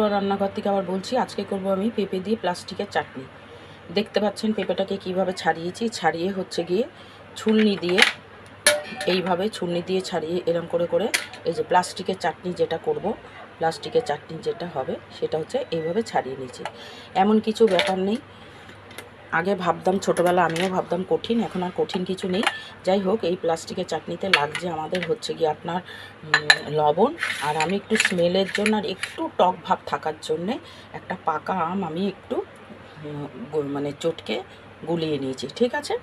রান্নাঘর থেকে আবার বলছি, আজকে করব আমি পেঁপে দিয়ে প্লাস্টিকের চাটনি। দেখতে পাচ্ছেন পেঁপেটাকে কীভাবে ছাড়িয়েছি, ছাড়িয়ে হচ্ছে গিয়ে ছুলনি দিয়ে, এইভাবে ছুলনি দিয়ে ছাড়িয়ে এরম করে করে এই যে প্লাস্টিকের চাটনি যেটা করব, প্লাস্টিকের চাটনি যেটা হবে সেটা হচ্ছে এইভাবে ছাড়িয়ে নিয়েছি। এমন কিছু ব্যাপার নেই। আগে ভাবতাম ছোটোবেলা আমিও ভাবতাম কঠিন, এখন আর কঠিন কিছু নেই। যাই হোক, এই প্লাস্টিকের চাটনিতে লাগছে আমাদের হচ্ছে গিয়ে আপনার লবণ। আর আমি একটু স্মেলের জন্য আর একটু টক ভাব থাকার জন্যে একটা পাকা আম আমি একটু মানে চটকে গুলিয়ে নিয়েছি। ঠিক আছে?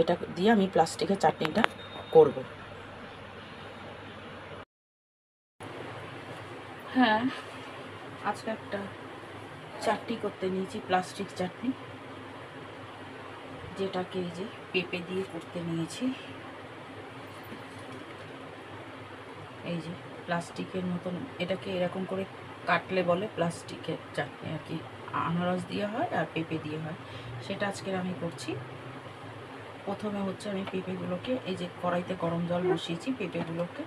এটা দিয়ে আমি প্লাস্টিকের চাটনিটা করব। হ্যাঁ আজকে একটা চাটনি করতে নিয়েছি, প্লাস্টিক চাটনি। যেটাকে এই যে পেঁপে দিয়ে করতে নিয়েছি। এই যে প্লাস্টিকের মতন, এটাকে এরকম করে কাটলে বলে প্লাস্টিকের চাটনি আর কি। আনারস দিয়ে হয় আর পেঁপে দিয়ে হয়। সেটা আজকের আমি করছি। প্রথমে হচ্ছে আমি পেঁপেগুলোকে এই যে কড়াইতে গরম জল বসিয়েছি, পেঁপেগুলোকে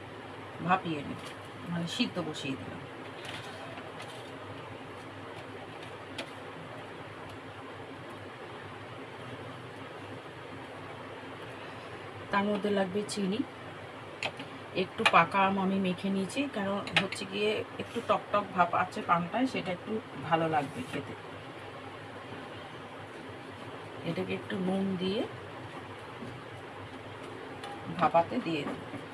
ভাপিয়ে নিই মানে সিদ্ধ বসিয়ে দিলাম। তার মধ্যে লাগবে চিনি। একটু পাকা আম আমি মেখে নিয়েছি, কারণ হচ্ছে গিয়ে একটু টক টক ভাব আছে পানটায়, সেটা একটু ভালো লাগবে খেতে। এটাকে একটু নুন দিয়ে ভাপাতে দিয়ে দেব।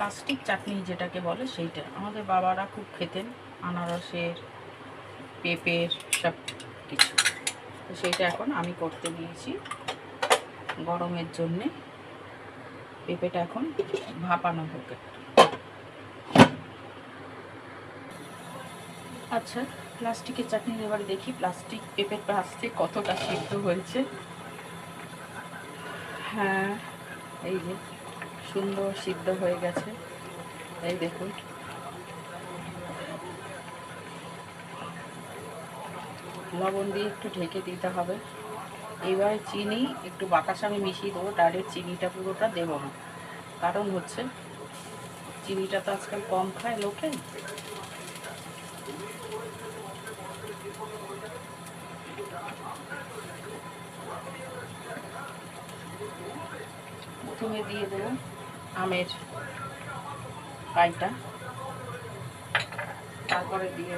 প্লাস্টিক চাটনি যেটাকে বলে সেইটা। আমাদের বাবারা খুব খেতেন, আনারসের, পেঁপের সব কিছু। তো সেইটা এখন আমি করতে দিয়েছি গরমের জন্যে। পেঁপেটা এখন ভাপানো হোক আচ্ছা প্লাস্টিকের চাটনি এবার দেখি, প্লাস্টিক, পেঁপের প্লাস্টিক কতটা সিদ্ধ হয়েছে। হ্যাঁ এই যে। সুন্দর সিদ্ধ হয়ে গেছে। এই দেখুন। লবণ দিয়ে একটু ঢেকে দিতে হবে। এবার চিনি, একটু বাতাস আমি মিশিয়ে দেবো, ডাইরেক্ট চিনিটা পুরোটা দেবো না। কারণ হচ্ছে, চিনিটা তো আজকাল কম খায় লোকে। প্রথমে দিয়ে দেবো আমের কাইটা। তারপরে দিয়ে